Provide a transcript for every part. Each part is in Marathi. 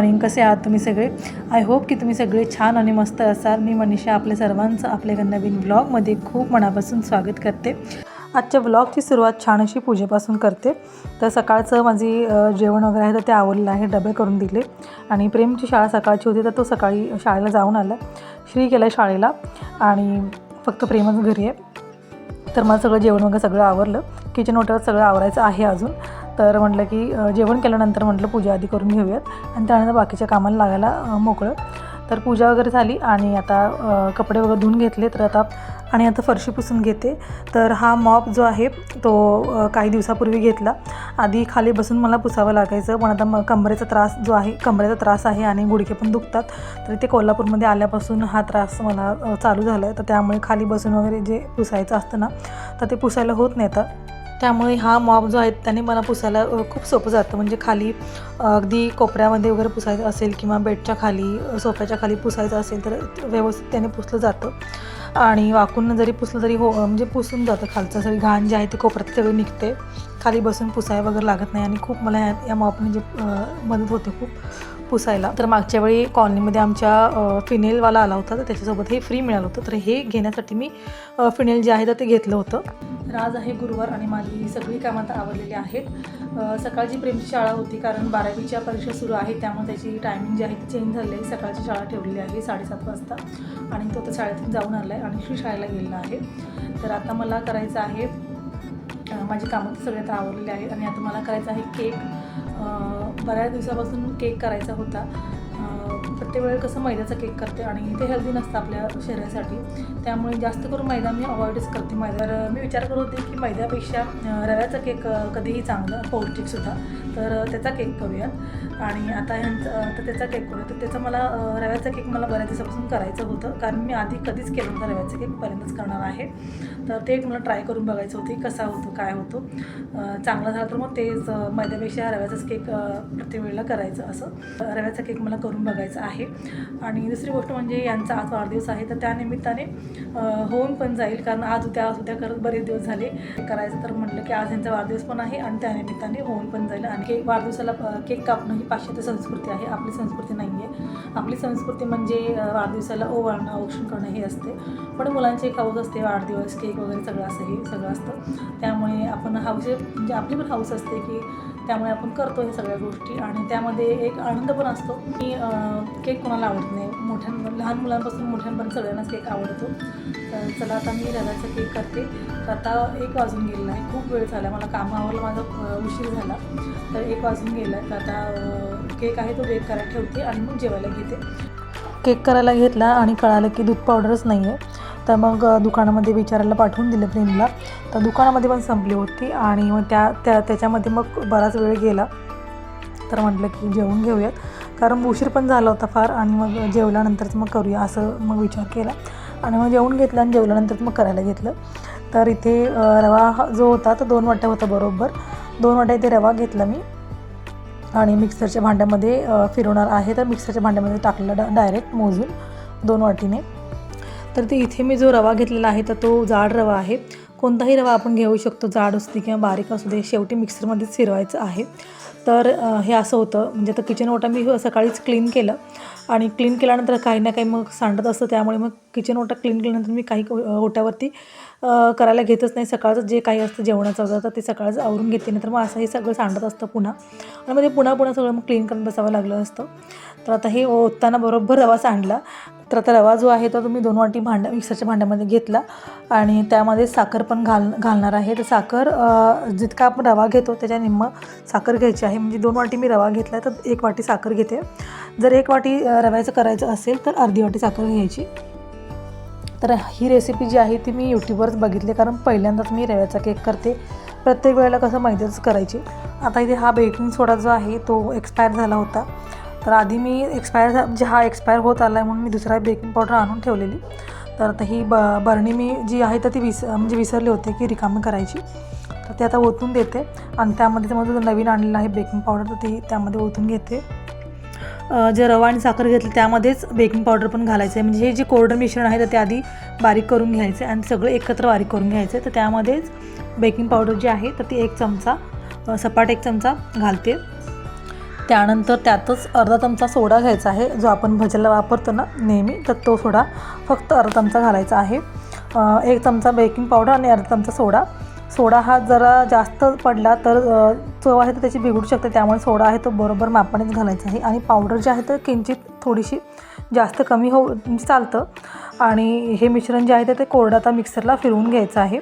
मॉर्निंग कसे आहात तुम्ही सगळे? आय होप की तुम्ही सगळे छान आणि मस्त असाल. मी मनीषा आपल्या सर्वांचं आपल्या नवीन ब्लॉगमध्ये खूप मनापासून स्वागत करते. आजच्या ब्लॉगची सुरुवात छान अशी पूजेपासून करते. तर सकाळचं माझी जेवण वगैरे आहे तर ते आवडलं आहे डबे करून दिले. आणि प्रेमची शाळा सकाळची होती तर तो सकाळी शाळेला जाऊन आला. श्री गेला शाळेला आणि फक्त प्रेमच घरी आहे. तर मला सगळं जेवण वगैरे सगळं आवरलं. किचन वॉटर सगळं आवरायचं आहे अजून. तर म्हटलं की जेवण केल्यानंतर म्हटलं पूजा आधी करून घेऊयात. आणि त्यानंतर बाकीच्या कामाला लागायला मोकळं. तर पूजा वगैरे झाली आणि आता कपडे वगैरे धुवून घेतले. तर आता आणि आता फरशी पुसून घेते. तर हा मॉप जो आहे तो काही दिवसापूर्वी घेतला. आधी खाली बसून मला पुसावं लागायचं पण आता मग कमरेचा त्रास जो आहे कमरेचा त्रास आहे आणि गुडघे पण दुखतात. तर ते कोल्हापूरमध्ये आल्यापासून हा त्रास मला चालू झाला आहे तर त्यामुळे खाली बसून वगैरे जे पुसायचं असतं ना तर ते पुसायला होत नाही आता. त्यामुळे हा मॉप जो आहे त्याने मला पुसायला खूप सोपं जातं. म्हणजे खाली अगदी कोपऱ्यामध्ये वगैरे पुसायचं असेल किंवा बेडच्या खाली सोफ्याच्या खाली पुसायचं असेल तर व्यवस्थित त्याने पुसलं जातं. आणि वाकून जरी पुसलं तरी हो म्हणजे पुसून जातं खालचं. सगळी घाण जी आहे ती कोपऱ्यात सगळी निघते खाली बसून पुसाय वगैरे लागत नाही आणि खूप मला या या मॉपने जे मदत होते खूप. पुसायला. तर मागच्या वेळी कॉलनीमध्ये आमच्या फिनेलवाला आला होता तर त्याच्यासोबत हे फ्री मिळालं होतं. तर हे घेण्यासाठी मी फिनेल जे आहे तर ते घेतलं होतं. तर आज आहे गुरुवार आणि माझी सगळी कामं आता आवडलेली आहेत. सकाळची प्रेमची शाळा होती कारण बारावीच्या परीक्षा सुरू आहे त्यामुळे त्याची टायमिंग जी आहे ती चेंज झाली आहे. सकाळची शाळा ठेवलेली आहे साडेसात वाजता. आणि तो तर शाळेतून जाऊन आला आहे आणि श्री शाळेला गेलेला आहे. तर आता मला करायचं आहे माझी कामं तर सगळे आता आवडलेली आहेत. आणि आता मला करायचं आहे केक बऱ्याच दिवसापासून केक करायचा होता. प्रत्येक वेळेला कसं मैद्याचा केक करते आणि ते हेल्दी नसतं आपल्या शरीरासाठी. त्यामुळे जास्त करून मैदा मी अवॉइडच करते. मैदा तर मी विचार करत होते की मैद्यापेक्षा रव्याचा केक कधीही चांगलं पौष्टिकसुद्धा तर त्याचा केक करूयात. आणि आता ह्यांचं तर त्याचा केक करूया तर त्याचा मला रव्याचा केक मला बऱ्याच दिवसापासून करायचं होतं. कारण मी आधी कधीच केलं होतं रव्याचा केक पर्यंतच करणार आहे. तर ते एक मला ट्राय करून बघायचं होतं कसा होतो काय होतो. चांगला झाला तर मग तेच मैद्यापेक्षा रव्याचाच केक प्रत्येक वेळेला करायचं असं. रव्याचा केक मला करून बघायचा आहे. आणि दुसरी गोष्ट म्हणजे यांचा आज वाढदिवस आहे तर त्यानिमित्ताने होऊन पण जाईल. कारण आज उद्या आज उद्या करत बरेच दिवस झाले. करायचं तर म्हटलं की आज यांचा वाढदिवस पण आहे आणि त्यानिमित्ताने होऊन पण जाईल. आणि केक वाढदिवसाला केक कापणं ही पाश्चात्य संस्कृती आहे. आपली संस्कृती नाही आहे आपली संस्कृती म्हणजे वाढदिवसाला ओवाळणं औक्षण करणं हे असते. पण मुलांची एक हौस असते वाढदिवस केक वगैरे सगळं असं हे सगळं असतं. त्यामुळे आपण हौस म्हणजे आपली पण हौस असते की त्यामुळे आपण करतो हे सगळ्या गोष्टी. आणि त्यामध्ये एक आनंद पण असतो की केक कोणाला आवडत नाही. मोठ्यां लहान मुलांपासून मोठ्यांपर्यंत सगळ्यांनाच केक आवडतो. तर चला आता मी रव्याचा केक करते. तर आता एक वाजून गेलेला आहे खूप वेळ झाला. मला कामावर माझा उशीर झाला. तर एक वाजून गेला. तर आता केक आहे तो बेक करायला ठेवते आणि मग जेवायला घेते. केक करायला घेतला आणि कळालं की दूध पावडरच नाही आहे तर मग दुकानामध्ये विचारायला पाठवून दिलं प्रेमला तर दुकानामध्ये पण संपली होती आणि मग त्या त्या त्याच्यामध्ये मग बराच वेळ गेला. तर म्हटलं की जेवून घेऊयात. कारण उशीर पण झाला होता फार आणि मग जेवल्यानंतरच मग करूया असं मग विचार केला. आणि मग जेवून घेतलं आणि जेवल्यानंतर मग करायला घेतलं. तर इथे रवा हा जो होता तो दोन वाट्या होता बरोबर. दोन वाट्या इथे रवा घेतला मी. आणि मिक्सरच्या भांड्यामध्ये फिरवणार आहे तर मिक्सरच्या भांड्यामध्ये टाकलं डा डायरेक्ट मोजून दोन वाटीने. तर ते इथे मी जो रवा घेतलेला आहे तर तो जाड रवा आहे. कोणताही रवा आपण घेऊ शकतो जाड असू दे किंवा बारीक असू दे. शेवटी मिक्सरमध्येच फिरवायचं आहे. तर हे असं होतं. म्हणजे आता किचन ओटा मी सकाळीच क्लीन केलं. आणि क्लीन केल्यानंतर काही ना काही मग सांडत असतं. त्यामुळे मग किचन ओटा क्लीन केल्यानंतर मी काही ओट्यावरती करायला घेतच नाही. सकाळचं जे काही असतं जेवणाचं वगैरे तर ते सकाळच आवरून घेते. नाही तर मग असं हे सगळं सांडत असतं पुन्हा. आणि मग ते पुन्हा पुन्हा सगळं मग क्लीन करून बसावं लागलं असतं. तर आता हे ओतताना बरोबर रवा सांडला. तर आता रवा जो आहे तो तुम्ही दोन वाटी भांड्या मिक्सरच्या भांड्यामध्ये घेतला आणि त्यामध्ये साखर पण घाल घालणार आहे. तर साखर जितका आपण रवा घेतो त्याच्या निम्म साखर घ्यायची आहे. म्हणजे दोन वाटी मी रवा घेतला तर एक वाटी साखर घेते. जर एक वाटी रव्याचं करायचं असेल तर अर्धी वाटी साखर घ्यायची. तर ही रेसिपी जी आहे ती मी यूट्यूबवरच बघितली कारण पहिल्यांदाच मी रव्याचा केक करते. प्रत्येक वेळेला कसं मैद्याच करायची. आता इथे हा बेकिंग सोडा जो आहे तो एक्सपायर झाला होता. तर आधी मी एक्सपायर जे म्हणजे हा एक्सपायर होत आला आहे म्हणून मी दुसरा बेकिंग पावडर आणून ठेवलेली. तर आता ही ब बरणी मी जी आहे तर ती विस म्हणजे विसरली होते की रिकामी करायची. तर ते आता ओतून देते. आणि त्यामध्ये माझं जो नवीन आणलेलं आहे बेकिंग पावडर तर ती त्यामध्ये ओतून घेते. जे रवा आणि साखर घेतली त्यामध्येच बेकिंग पावडर पण घालायचं आहे म्हणजे हे जे कोरडं मिश्रण आहे तर ते आधी बारीक करून घ्यायचं आहे आणि सगळं एकत्र बारीक करून घ्यायचं आहे तर त्यामध्येच बेकिंग पावडर जी आहे तर ती एक चमचा सपाट एक चमचा घालते. त्यानंतर त्यातच अर्धा चमचा सोडा घ्यायचा आहे जो आपण भज्याला वापरतो ना नेहमी तर तो सोडा फक्त अर्धा चमचा घालायचा आहे. एक चमचा बेकिंग पावडर आणि अर्धा चमचा सोडा. सोडा हा जरा जास्त पडला तर चव आहे तर त्याची बिघडू शकते त्यामुळे सोडा आहे तो बरोबर मापानेच घालायचा आहे. आणि पावडर जे आहे तर किंचित थोडीशी जास्त कमी होऊ म्हणजे चालतं. आणि हे मिश्रण जे आहे ते कोरडा आता मिक्सरला फिरवून घ्यायचं आहे.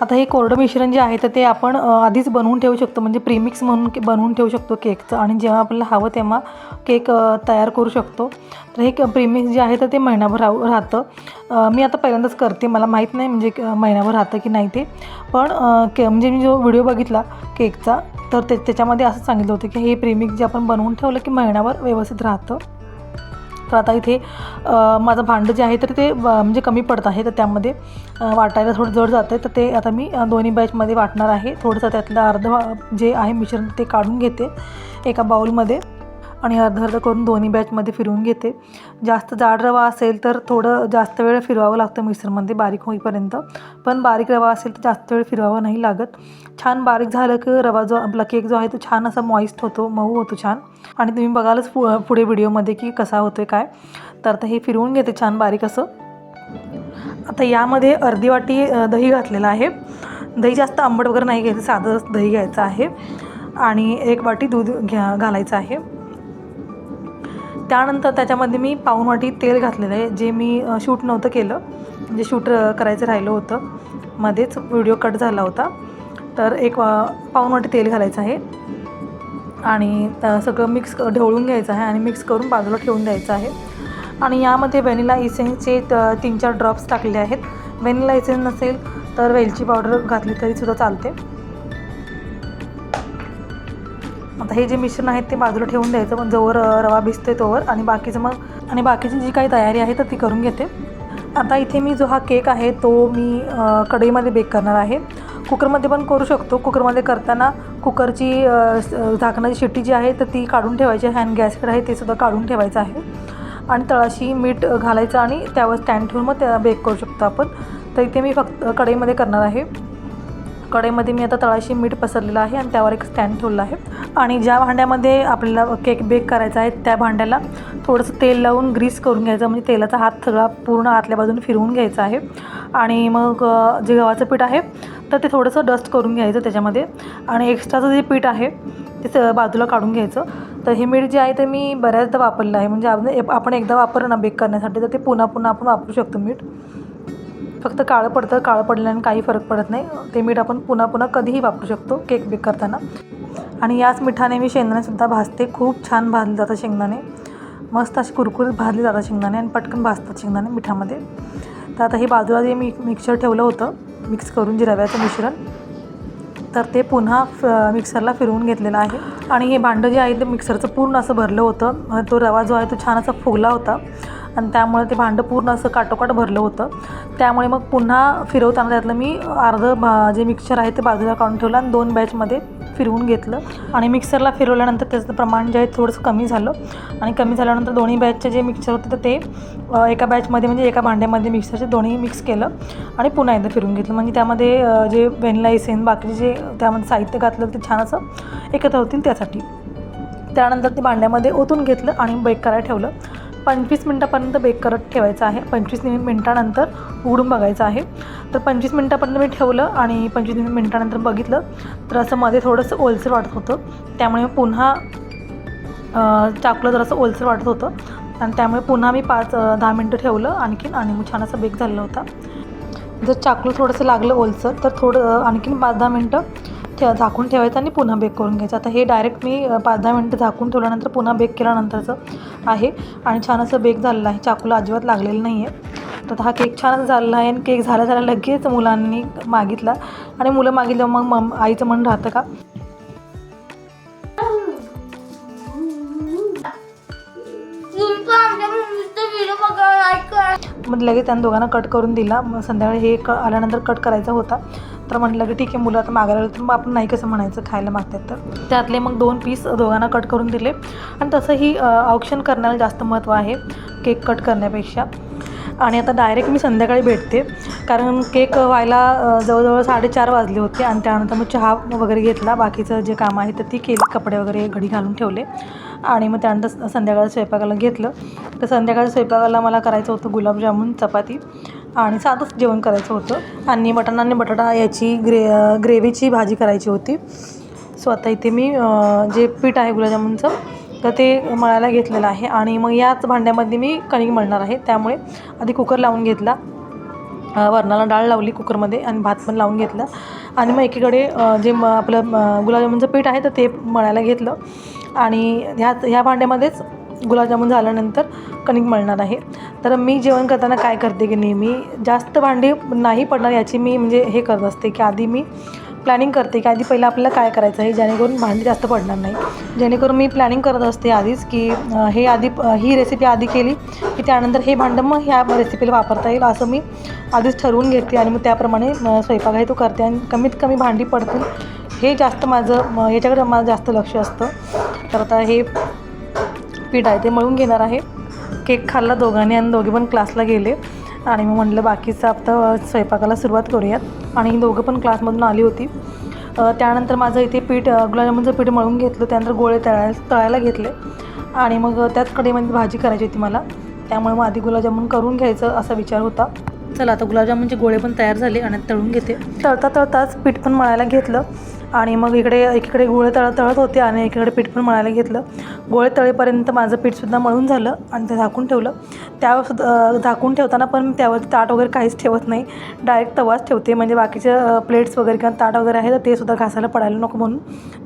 आता हे कोरडं मिश्रण जे आहे तर ते आपण आधीच बनवून ठेवू शकतो. म्हणजे प्रीमिक्स म्हणून के- बनवून ठेवू शकतो केकचं आणि जेव्हा आपल्याला हवं तेव्हा केक तयार करू शकतो. तर हे प्रीमिक्स जे आहे तर ते महिनाभर राहू राहतं. मी आता पहिल्यांदाच करते. मला माहीत नाही म्हणजे क- महिनाभर राहतं की नाही ते. पण के म्हणजे मी जो व्हिडिओ बघितला केकचा तर ते त्याच्यामध्ये असं सांगितलं होतं की हे प्रीमिक्स जे आपण बनवून ठेवलं की महिनाभर व्यवस्थित राहतं. तर आता इथे माझं भांडं जे आहे तर ते म्हणजे कमी पडत आहे. तर त्यामध्ये वाटायला थोडं जड जातं तर ते आता मी दोन्ही बॅचमध्ये वाटणार आहे. थोडंसं त्यातलं अर्ध जे आहे मिश्रण ते काढून घेते एका बाऊलमध्ये आणि अर्ध अर्ध करून दोन्ही बॅचमध्ये फिरवून घेते. जास्त जाड रवा असेल तर थोडं जास्त वेळ फिरवावं लागतं मिक्सरमध्ये बारीक होईपर्यंत. पण बारीक रवा असेल तर जास्त वेळ फिरवावं नाही लागत. छान बारीक झालं की रवा जो आपला केक जो आहे तो छान असा मॉइस्ट होतो मऊ होतो छान. आणि तुम्ही बघालच पु पुढे व्हिडिओमध्ये की कसा होतो आहे काय. तर आता हे फिरवून घेते छान बारीक असं. आता यामध्ये अर्धी वाटी दही घातलेलं आहे. दही जास्त आंबट वगैरे नाही घ्यायचं साधं दही घ्यायचं आहे. आणि एक वाटी दूध घ्या घालायचं आहे. त्यानंतर त्याच्यामध्ये मी पाऊणवाटी तेल घातलेलं आहे जे मी शूट नव्हतं केलं. म्हणजे शूट करायचं राहिलं होतं. मध्येच व्हिडिओ कट झाला होता. तर एक अ, तेल घालायचं आहे. आणि सगळं मिक्स ढवळून घ्यायचं आहे आणि मिक्स करून बाजूला ठेवून द्यायचं आहे. आणि यामध्ये व्हॅनिला इसेन्सचे तीन चार ड्रॉप्स टाकले आहेत. व्हॅनिला इसेन्स नसेल तर वेलची पावडर घातली तरीसुद्धा चालते. आता हे जे मिश्रण आहे ते बाजूला ठेवून द्यायचं. पण जोवर रवा भिजते तोवर. आणि बाकीचं मग आणि बाकीची जी काही तयारी आहे तर ती करून घेते. आता इथे मी जो हा केक आहे तो मी कढईमध्ये बेक करणार आहे. कुकरमध्ये पण करू शकतो. कुकरमध्ये करताना कुकरची अ, झाकणाची शिट्टी जी आहे तर ती काढून ठेवायची. हँड गॅसवर आहे ते सुद्धा काढून ठेवायचं आहे. आणि तळाशी मीठ घालायचं आणि त्यावर स्टँड ठेवून मग त्या बेक करू शकतो आपण. तर इथे मी फक्त कढईमध्ये करणार आहे. कढईमध्ये मी आता तळाशी मीठ पसरलेलं आहे आणि त्यावर एक स्टँड ठेवलं आहे. आणि ज्या भांड्यामध्ये आपल्याला केक बेक करायचा आहे त्या भांड्याला थोडंसं तेल लावून ग्रीस करून घ्यायचं म्हणजे तेलाचा हात सगळा पूर्ण आतल्या बाजूने फिरवून घ्यायचा आहे. आणि मग जे गव्हाचं पीठ आहे तर ते थोडंसं डस्ट करून घ्यायचं त्याच्यामध्ये. आणि एक्स्ट्राचं जे पीठ आहे ते स- बाजूला काढून घ्यायचं. तर हे मीठ जे आहे ते मी बऱ्याचदा वापरलं आहे. म्हणजे आपण आपण एकदा वापरलं ना बेक करण्यासाठी तर ते पुन्हा पुन्हा आपण वापरू शकतो मीठ. फक्त काळं पडतं काळं पडल्याने काही फरक पडत नाही. ते मीठ आपण पुन्हा पुन्हा कधीही वापरू शकतो केक बेक करताना. आणि याच मिठाने मी शेंगदाणेसुद्धा भाजते. खूप छान भाजले जातात शेंगदाणे. मस्त असे कुरकुरीत भाजले जातात शेंगदाणे आणि पटकन भाजतात शेंगदाणे मिठामध्ये. तर आता हे बाजूला जे मी मिक्सर ठेवलं होतं मिक्स करून जे रव्याचं मिश्रण तर ते पुन्हा फ मिक्सरला फिरवून घेतलेलं आहे. आणि हे भांडं जे आहे ते मिक्सरचं पूर्ण असं भरलं होतं. तो रवा जो आहे तो छान असा फुगला होता. आणि त्यामुळे ते भांडं पूर्ण असं काटोकाट भरलं होतं. त्यामुळे मग पुन्हा फिरवताना त्यातलं मी अर्धं भा जे मिक्सर आहे ते बाजूला काढून ठेवलं आणि दोन बॅचमध्ये फिरवून घेतलं. आणि मिक्सरला फिरवल्यानंतर त्याचं प्रमाण जे आहे थोडंसं कमी झालं. आणि कमी झाल्यानंतर दोन्ही बॅचचे जे मिक्सर होते तर ते एका बॅचमध्ये म्हणजे एका भांड्यामध्ये मिक्सरचे दोन्ही मिक्स केलं आणि पुन्हा एकदा फिरून घेतलं. म्हणजे त्यामध्ये जे व्हॅनिला इसेन बाकीचे जे त्यामध्ये साहित्य घातलं ते छान असं एकत्र होतील त्यासाठी. त्यानंतर ते भांड्यामध्ये ओतून घेतलं आणि बेक करायला ठेवलं. पंचवीस मिनटापर्यंत बेक करत ठेवायचं आहे. पंचवीस मिनटानंतर उघडून बघायचं आहे. तर पंचवीस मिनटापर्यंत मी ठेवलं आणि पंचवीस मिनटानंतर बघितलं तर असं मध्ये थोडंसं ओलसर वाटत होतं. त्यामुळे पुन्हा चाकलं जरासं ओलसर वाटत होतं. आणि त्यामुळे पुन्हा मी पाच दहा मिनटं ठेवलं आणखीन आणि मग छान असं बेक झालेला होता. जर चाकलं थोडंसं लागलं ओलसर तर थोडं आणखीन पाच दहा मिनटं ठेवा झाकून ठेवायचं आणि पुन्हा बेक करून घ्यायचं. आता हे डायरेक्ट मी पाच दहा मिनटं झाकून ठेवल्यानंतर पुन्हा बेक केल्यानंतरचं आहे. आणि छान असं बेक झालेलं आहे. चाकूला अजिबात लागलेलं नाही आहे तर हा केक छान झालेला आहे आणि केक झाला झाला लगेच मुलांनी मागितला. आणि मुलं मागितलं मग मम आईचं मन राहतं का? मग लगेच त्यांना दोघांना कट करून दिला. मग संध्याकाळी हे क आल्यानंतर कट करायचा होता. तर म्हटलं की ठीक आहे मुलं आता मागायला तर मग आपण नाही कसं म्हणायचं खायला मागतात तर. त्यातले मग दोन पीस दोघांना कट करून दिले. आणि तसंही औक्षण करण्याला जास्त महत्त्व आहे केक कट करण्यापेक्षा. आणि आता डायरेक्ट मी संध्याकाळी भेटते. कारण केक व्हायला जवळजवळ साडेचार वाजले होते आणि त्यानंतर मग चहा वगैरे घेतला. बाकीचं जे काम आहे तर ती केली कपडे वगैरे घडी घालून ठेवले. आणि मग त्यानंतर संध्याकाळी स्वयंपाकाला घेतलं. तर संध्याकाळी स्वयंपाकाला मला करायचं होतं गुलाबजामुन चपाती. आणि साधंच जेवण करायचं होतं. आणि मटण आणि बटाटा याची ग्रे ग्रेव्हीची भाजी करायची होती. सो आता इथे मी जे पीठ आहे गुलाबजामुनचं तर ते मळायला घेतलेलं आहे. आणि मग याच भांड्यामध्ये मी कणिक मळणार आहे. त्यामुळे आधी कुकर लावून घेतला. वरणाला डाळ लावली कुकरमध्ये आणि भात पण लावून घेतला. आणि मग एकीकडे जे म आपलं गुलाबजामुनचं पीठ आहे तर ते मळायला घेतलं. आणि ह्या ह्या भांड्यामध्येच गुलाबजामुन झाल्यानंतर कणिक मळणार आहे. तर मी जेवण करताना काय करते की नेहमी जास्त भांडी नाही पडणार याची मी म्हणजे हे करत असते की आधी मी प्लॅनिंग करते की आधी पहिलं आपल्याला काय करायचं आहे जेणेकरून भांडी जास्त पडणार नाही. जेणेकरून मी प्लॅनिंग करत असते आधीच की हे आधी ही रेसिपी आधी केली की त्यानंतर हे भांडं मग ह्या रेसिपीला वापरता येईल असं मी आधीच ठरवून घेते आणि मग त्याप्रमाणे स्वयंपाक आहे तो करते आणि कमीत कमी भांडी पडतील हे जास्त माझं याच्याकडे माझं जास्त लक्ष असतं. तर आता हे पीठ आहे ते मळून घेणार आहे. केक खाल्ला दोघांनी आणि दोघे पण क्लासला गेले. आणि मग म्हटलं बाकीचं आता स्वयंपाकाला सुरुवात करूयात. आणि दोघं पण क्लासमधून आली होती. त्यानंतर माझं इथे पीठ गुलाबजामुनचं पीठ मळून घेतलं. त्यानंतर गोळे तळायला तळायला घेतले. आणि मग त्याच कडेमध्ये भाजी करायची होती मला. त्यामुळे मग आधी गुलाबजामुन करून घ्यायचं असा विचार होता. चला आता गुलाबजामुनचे गोळे पण तयार झाले आणि तळून घेते. तळता तळताच पीठ पण मळायला घेतलं. आणि मग इकडे एकीकडे गोळे तळ तळत होते आणि एकीकडे पीठ पण मळायला घेतलं. गोळे तळेपर्यंत माझं पीठसुद्धा मळून झालं आणि ते झाकून ठेवलं. त्यावर सुद्धा झाकून ठेवताना पण त्यावर ताट वगैरे काहीच ठेवत नाही. डायरेक्ट तवाच ठेवते. म्हणजे बाकीचे प्लेट्स वगैरे किंवा ताट वगैरे आहे तर ते सुद्धा घासायला पडायला नको म्हणून.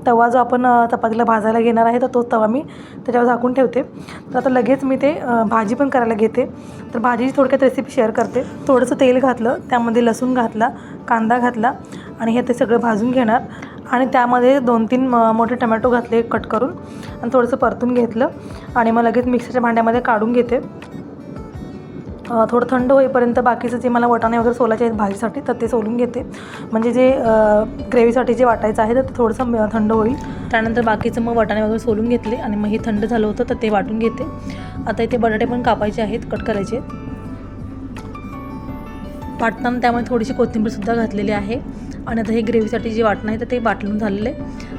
तवा जो आपण चपातीला भाजायला घेणार आहे तर तोच तवा मी त्याच्यावर झाकून ठेवते. तर आता लगेच मी ते भाजी पण करायला घेते. तर भाजीची थोडक्यात रेसिपी शेअर करते. थोडंसं तेल घातलं. त्यामध्ये लसूण घातला कांदा घातला आणि हे ते सगळं भाजून घेणार. आणि त्यामध्ये दोन तीन म- मोठे टमॅटो घातले कट करून आणि थोडंसं परतून घेतलं. आणि मग लगेच मिक्सरच्या भांड्यामध्ये काढून घेते. थोडं थंड होईपर्यंत बाकीचं जे मला वटाणे वगैरे सोलायचे आहेत भाजीसाठी तर ते सोलून घेते. म्हणजे जे ग्रेव्हीसाठी जे वाटायचं आहे तर ते थोडंसं थंड होईल. त्यानंतर बाकीचं मग वटाणे वगैरे सोलून घेतले आणि मग हे थंड झालं होतं तर ते वाटून घेते. आता इथे बटाटे पण कापायचे आहेत कट करायचे आहेत. वाटताना त्यामुळे थोडीशी कोथिंबीरसुद्धा घातलेली आहे. आणि आता हे ग्रेव्हीसाठी जे वाटणं आहे तर ते वाटून झालेलं आहे.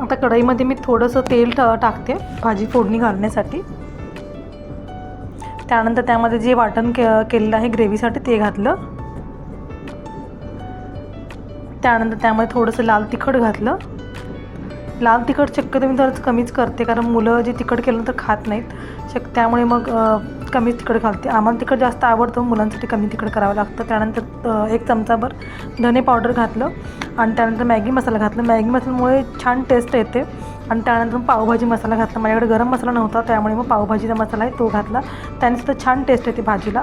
आता कढईमध्ये मी थोडंसं तेल टा टाकते भाजी फोडणी घालण्यासाठी. त्यानंतर त्यामध्ये जे वाटण के केलेलं आहे ग्रेव्हीसाठी ते घातलं. त्यानंतर त्यामध्ये थोडंसं लाल तिखट घातलं. लाल तिखट शक्यतो मी जरा कमीच करते कारण मुलं जे तिखट केलं तर खात नाहीत. शक त्यामुळे मग कमी तिखट घालते. आम्हाला तिखट जास्त आवडतं मुलांसाठी कमी तिखट करावं लागतं. त्यानंतर एक चमचाभर धने पावडर घातलं आणि त्यानंतर मॅगी मसाला घातला. मॅगी मसाल्यामुळे छान टेस्ट येते. आणि त्यानंतर मग पावभाजी मसाला घातला. माझ्याकडे गरम मसाला नव्हता त्यामुळे मग पावभाजीचा मसाला आहे तो घातला. त्याने सुद्धा छान टेस्ट येते भाजीला.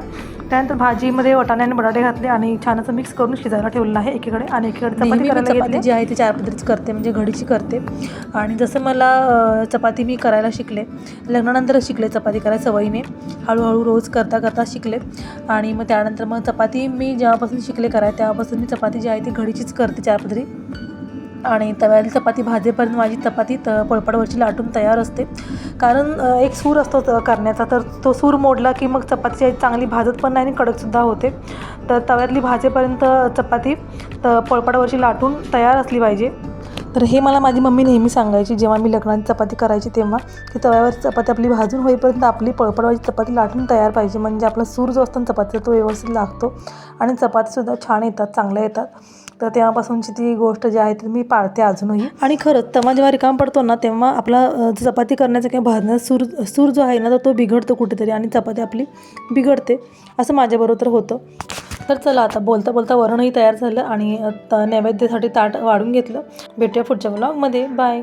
त्यानंतर भाजीमध्ये वटाणे आणि बटाटे घातले आणि छान असं मिक्स करून शिजायला ठेवलेलं आहे एकीकडे आणि एकीकडे चपाती करायला चपाती जी आहे ती चार पद्धतीची करते म्हणजे घडीची करते. आणि जसं मला चपाती मी करायला शिकले लग्नानंतरच शिकले चपाती करायला सवयीने. हळूहळू रोज करता करता शिकले. आणि मग त्यानंतर मग चपाती मी जेव्हापासून शिकले करायला तेव्हापासून मी चपाती जी आहे ती घडीचीच करते चार पदरी आणि तव्याला चपाती भाजेपर्यंत माझी चपाती त पळपडवरची लाटून तयार असते. कारण एक सूर असतो करण्याचा. तर तो सूर मोडला की मग चपाती चांगली भाजत पण नाही आणि कडकसुद्धा होते. तर तव्यातली भाजेपर्यंत चपाती तर पळपडावरची लाटून तयार असली पाहिजे. तर हे मला माझी मम्मी नेहमी सांगायची. जेव्हा मी लग्नाची चपाती करायची तेव्हा की तव्यावर चपाती आपली भाजून होईपर्यंत आपली पळपडवाची चपाती लाटून तयार पाहिजे. म्हणजे आपला सूर जो असतो ना चपातीचा तो व्यवस्थित लागतो. आणि चपातीसुद्धा छान येतात चांगल्या येतात. तर तेव्हापासूनची ती गोष्ट जी आहे ती मी पाळते अजूनही. आणि खरंच तेव्हा जेव्हा रिकाम पडतो ना तेव्हा आपला चपाती करण्याचा किंवा भाजण्याचा सूर सूर जो आहे ना तर तो बिघडतो कुठेतरी आणि चपाती आपली बिघडते. असं माझ्याबरोबर होतं. तर चला आता बोलता बोलता वरणही तयार झालं आणि नैवेद्यासाठी ताट वाढून घेतलं. भेटूया पुढच्या ब्लॉगमध्ये बाय